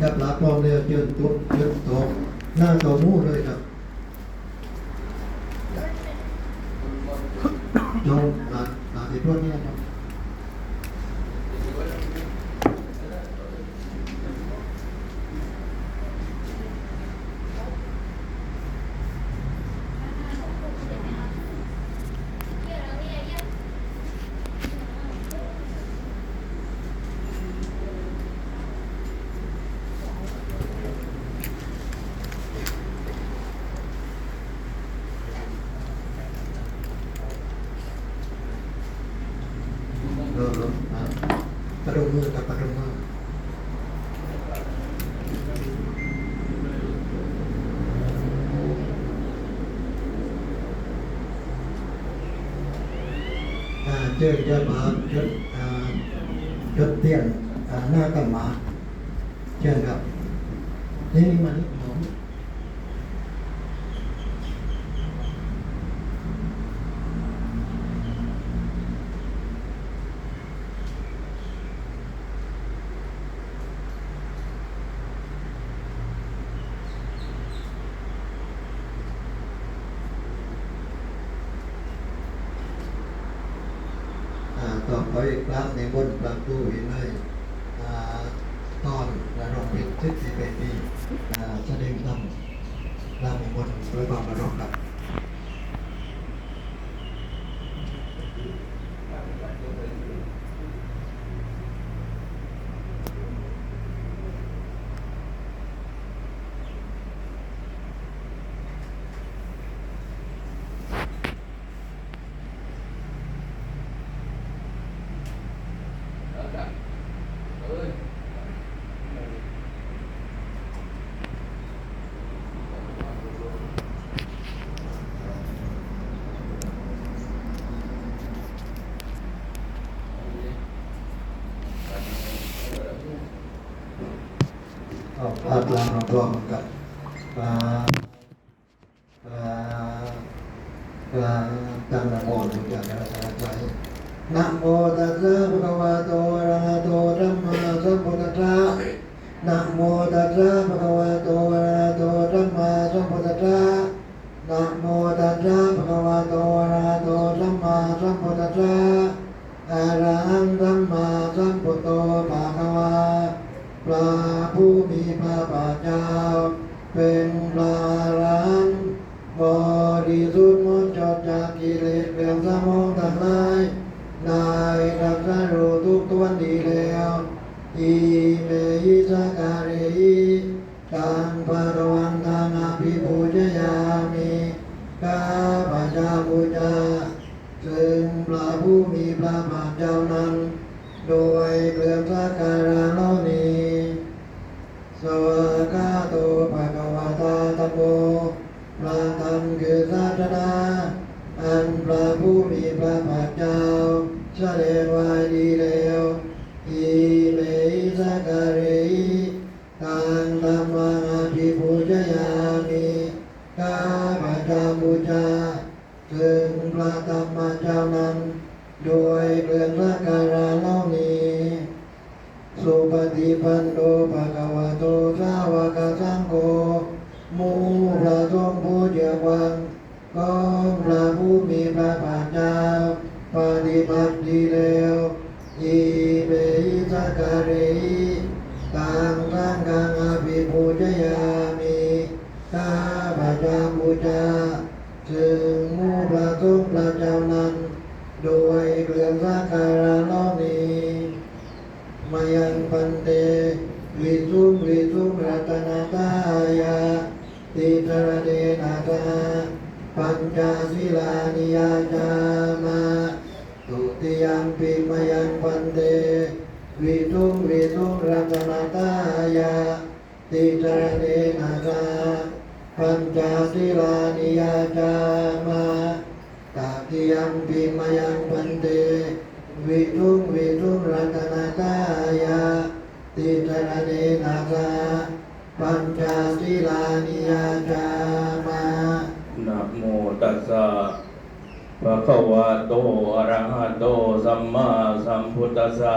จับหลักมองเรือเจินตุ๊บเจินตกหน้าต่อมู่เลยครับจงหลักหลักที่พวกนี้ครับ เออเอออะประดมมือกับประดมมืออ่า เจอเจะมาจออ่าเจอเตียนหน้ากันมาเชิญครับนี่นี่มันหอม อ่าต่อไปพระในบนพระตู้เห็นเลยตอนระดมเป็นสิบสี่ปีแสดงธรรมพระในด้วยความระดมครับ ก็พาดลางรวมกับปลาปลาปลาตั้งนะโมถึงจะกระจายไปนะโมตัสสะภะคะวะโตอะระหะโตสัมมาสัมพุทธัสสะนะโมตัสสะภะคะวะโตอะระหะโตสัมมาสัมพุทธัสสะนะโมตัสสะภะคะวะโตอะระหะโตสัมมาสัมพุทธัสสะอะระหังสัมมาสัมพุทโธภะคะวะพระ ยาวเป็นพระอรหันบริสุทธิ์หมดจดจากกิเลสเปลี่ยนสมองทั้งหลายได้รักษารู้ทุกตัวดีแล้วอีเมยิสการิตังปรวัน สกาเรหิตังธรรมังอภิปูชยามิข้าพระเจ้าบูชาถึงพระธรรมเจ้านั้นโดยเครื่องสักการะเหล่านี้สุปฏิปันโนภะคะวะโตสาวกสังโฆมูพระสงผู้เจือวันของพระผู้มีพระภาคเจ้าปฏิบัติดีแล้วอิ ตังสังฆังอภิปูชยามิข้าพระเจ้าบูชาถึงหมูพระสงฆ์พระเจ้านั้นโดยเครื่องสักการะเหล่านี้มายังปันเตวิสุงวิสุงรัตนาตายาติตรเดนาตาปัญจศีลานิยาจามาตุติยังปิมายังปันเต วิสุงวิสุงรัตนาตายาติตรเดนาตาปัญจศีลานิยาจามาตติยังปิมายังปันเตวิทุงวิทุงรัตนาตายาติตระเนนาคาปัญจศีลานิยาจามานะโมตัสสะภะคะวะโตอะระหะโตสัมมาสัมพุทธัสสะ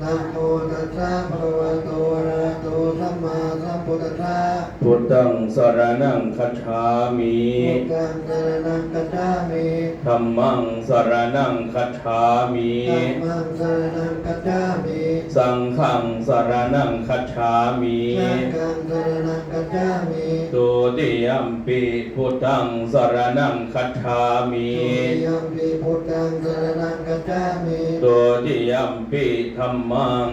นะโมตัสสะภะคะวะโตอะระหะโตสัมมาสัมพุทธัสสะพุทธังสรณังคัจฉามิพุทธังสรณังกัจฉามิธัมมังสรณังคัจฉามิธัมมังสรณังกัจฉามิสังฆังสรณังคัจฉามิสังฆังสรณังกัจฉามิตุติยัมปิพุทธังสรณังคัจฉามิตุติยัมปิพุทธังสรณังกัจฉามิตุติยัมปิธัมมัง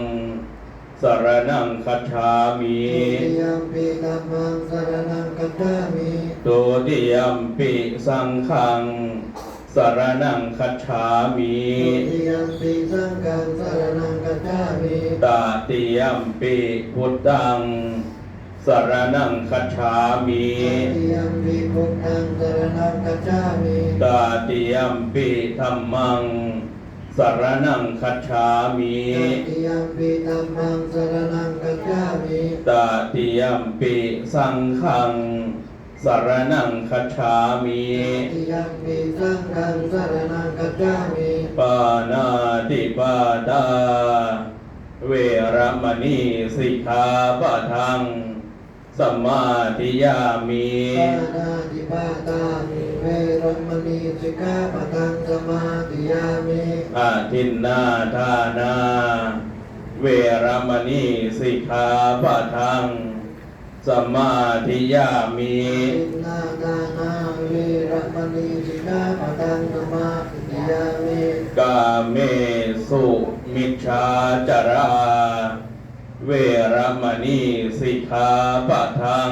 สรณังคัจฉามิตุติยัมปิธัมมังสรณังกัจฉามิตุติยัมปิสังฆังสรณังคัจฉามิตุติยัมปิสังฆังสรณังกัจฉามิตาติยัมปิพุทธังสรณังคัจฉามิตุติยัมปิพุทธังสรณังกัจฉามิตาติยัมปิธัมมัง สรณังคัจฉามิตุติยัมปิธัมมังสรณังกัจฉามิตาติยัมปิสังฆังสรณังคัจฉามิตุติยัมปิสังฆังสรณังกัจฉามิปานาติปาตา เวรมณีสิกขาปะทัง สมมาธิยามิปานาติปาตาเว รมณีสิกขาปะทังสมาธิยามิอาทินนาทานา เวรมณีสิกขาปะทังสมมาธิยามิอินนาทานาเวรมณีสิกขาปะทังสมาธิยามิกาเมสุมิชฌาจารา เวรมณีสิกขาปะทัง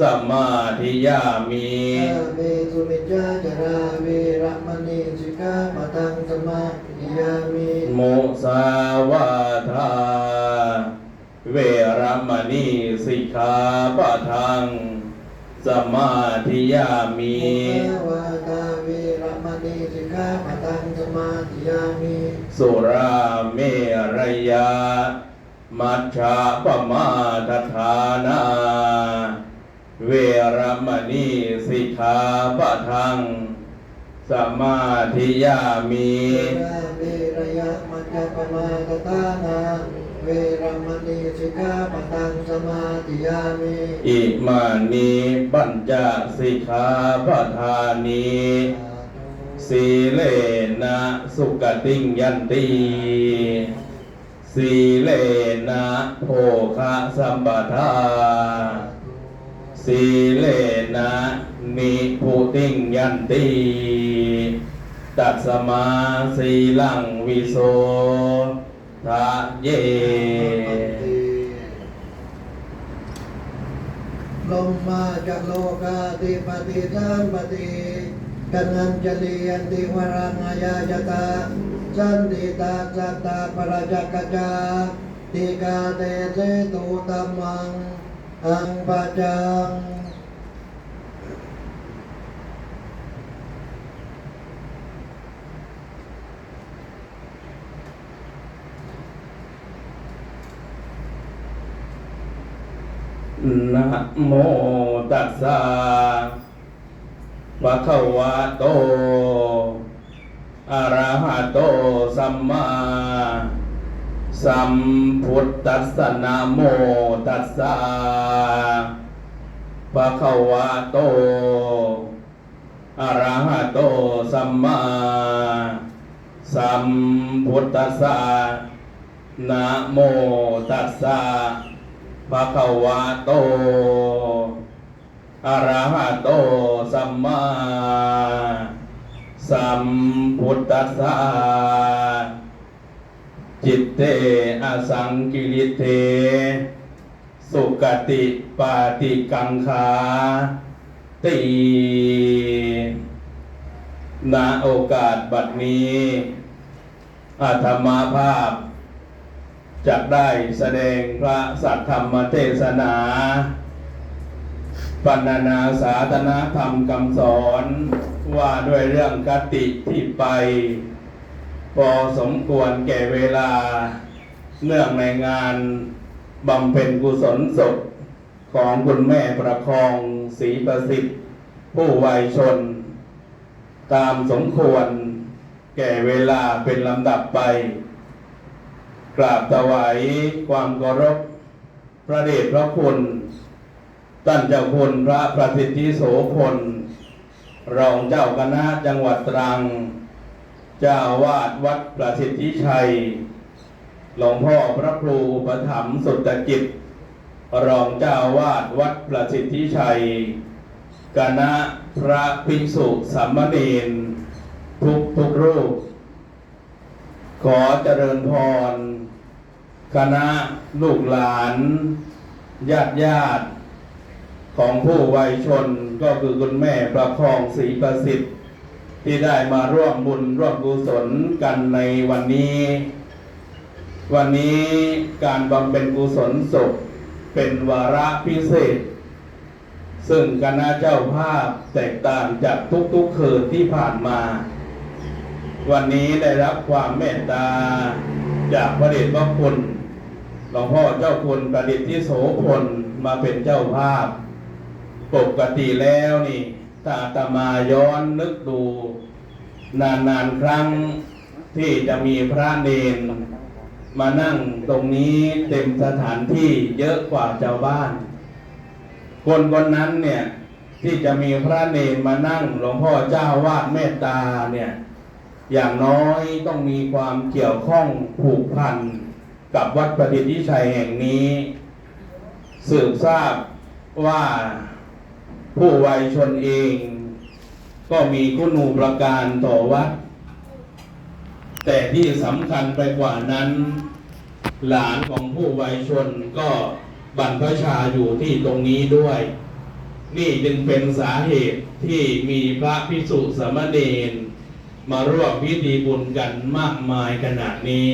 สมมาธิยามิกาเมสุมิจจาจาราเวรมณีสิกขาปะทังสมาธิยามิมุสาวาทา เวรมณีสิกขาปะทังสมมาธิยามิมุสาวาตาเวรมณีสิกขาปะทังสมาธิยามิสุราเมรยา มัชฌะปมาทฐานา เวรมณีสิกขาปะทัง สมมาธิยามิเวราเวรยะมัจจปมาตตานาเวรมณีสิกขาปะทังสมาธิยามิอิมานิปัญจสิกขาปทานีสีเลนะสุกติงยันติสีเลนะโภคะสัมปทา สีเลนะนิพุติงยันติตัสมาสีลังวิโสทะเย ลมมาจากโลกาติปฏิทานปฏิกันัญจลียันติวรังอายายตาสันติตาสัตตาปราจักจาติกาเตเสตุตัมมัง อังปัจจังนะโมตัสสะภะคะวะโตอะระหะโตสัมมา สัมพุทธัสสนะโมตัสสะภะคะวะโตอะระหะโตสัมมาสัมพุทธัสสะนะโมตัสสะภะคะวะโต อะระหะโต สัมมาสัมพุทธัสสะ จิตเตอสังกิริเตสุกติปาติกังขาตีณโอกาสบัดนี้อาธรรมาภาพจะได้แสดงพระสัทธรรมเทศนาปัณนาสาธนาธรรมคำสอนว่าด้วยเรื่องกติที่ไป พอสมควรแก่เวลาเนื่องในงานบำเพ็ญกุศลศพของคุณแม่ประคองศรีประสิทธิ์ ผู้วัยชน ตามสมควรแก่เวลาเป็นลำดับไป กราบถวายความเคารพพระเดชพระคุณท่านเจ้าคุณพระประสิทธิโสพลรองเจ้าคณะจังหวัดตรัง จ้าวาดวัดประสิทธิชัย หลวงพ่อพระครูอุปถัมภ์สุตกิจ รองเจ้าอาวาดวัดประสิทธิชัยคณะพระภิกษุสามเณรทุกทุกรูป ขอเจริญพร คณะลูกหลาน ญาติญาติ ของผู้วัยชนก็คือคุณแม่ประคองศรีประสิทธิ์ ที่ได้มาร่วมบุญร่วมกุศลกันในวันนี้ วันนี้การบำเพ็ญกุศลศพเป็นวาระพิเศษ ซึ่งคณะเจ้าภาพแตกต่างจากทุกๆคืนที่ผ่านมา วันนี้ได้รับความเมตตาจากพระเดชพระคุณหลวงพ่อเจ้าคุณประดิษฐ์ที่โสพลมาเป็นเจ้าภาพ ปกติแล้วนี่ ถ้าตมาย้อนนึกดู นานๆครั้งที่จะมีพระเนนมานั่งตรงนี้เต็มสถานที่เยอะกว่าชาวบ้าน คนคนนั้นเนี่ยที่จะมีพระเนรมานั่งหลวงพ่อเจ้าวาดเมตตาเนี่ยอย่างน้อยต้องมีความเกี่ยวข้องผูกพันกับวัดประดิษฐิชัยแห่งนี้ สืบทราบว่า ผู้วัยชนเอง ก็มีคุณูประการต่อวัด แต่ที่สำคัญไปกว่านั้น หลานของผู้วัยชนก็บรรพชาอยู่ที่ตรงนี้ด้วย นี่จึงเป็นสาเหตุที่มีพระพิสุสมเณรมาร่วมพิธีบุญกันมากมายขนาดนี้